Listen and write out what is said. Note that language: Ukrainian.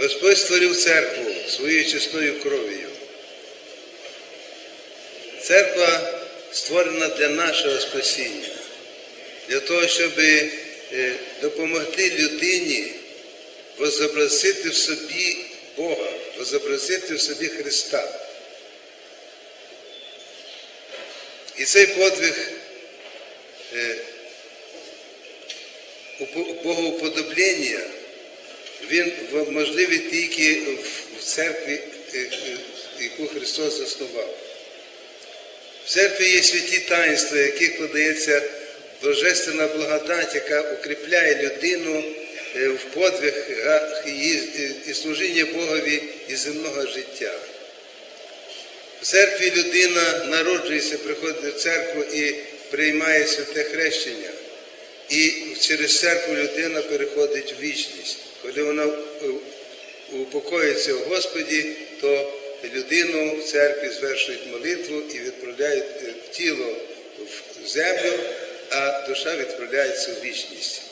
Господь створив церкву своєю чесною кров'ю. Церква створена для нашого спасіння, для того, щоб е, допомогти людині возобразити в собі Бога, возобразити в собі Христа. І цей подвиг е, богоуподоблення, він можливий тільки в- церкві, е, е, яку Христос заснував. В церкві є святі таїнства, в яких подається божественна благодать, яка укріпляє людину е, в подвигах і служіння Богові і земного життя. В церкві людина народжується, приходить в церкву і приймає святе хрещення. І через церкву людина переходить в вічність. Коли вона е, упокоїться в Господі, то людину в церкві звершують молитву і відправляють е, тіло в землю, а душа відправляється в вічність.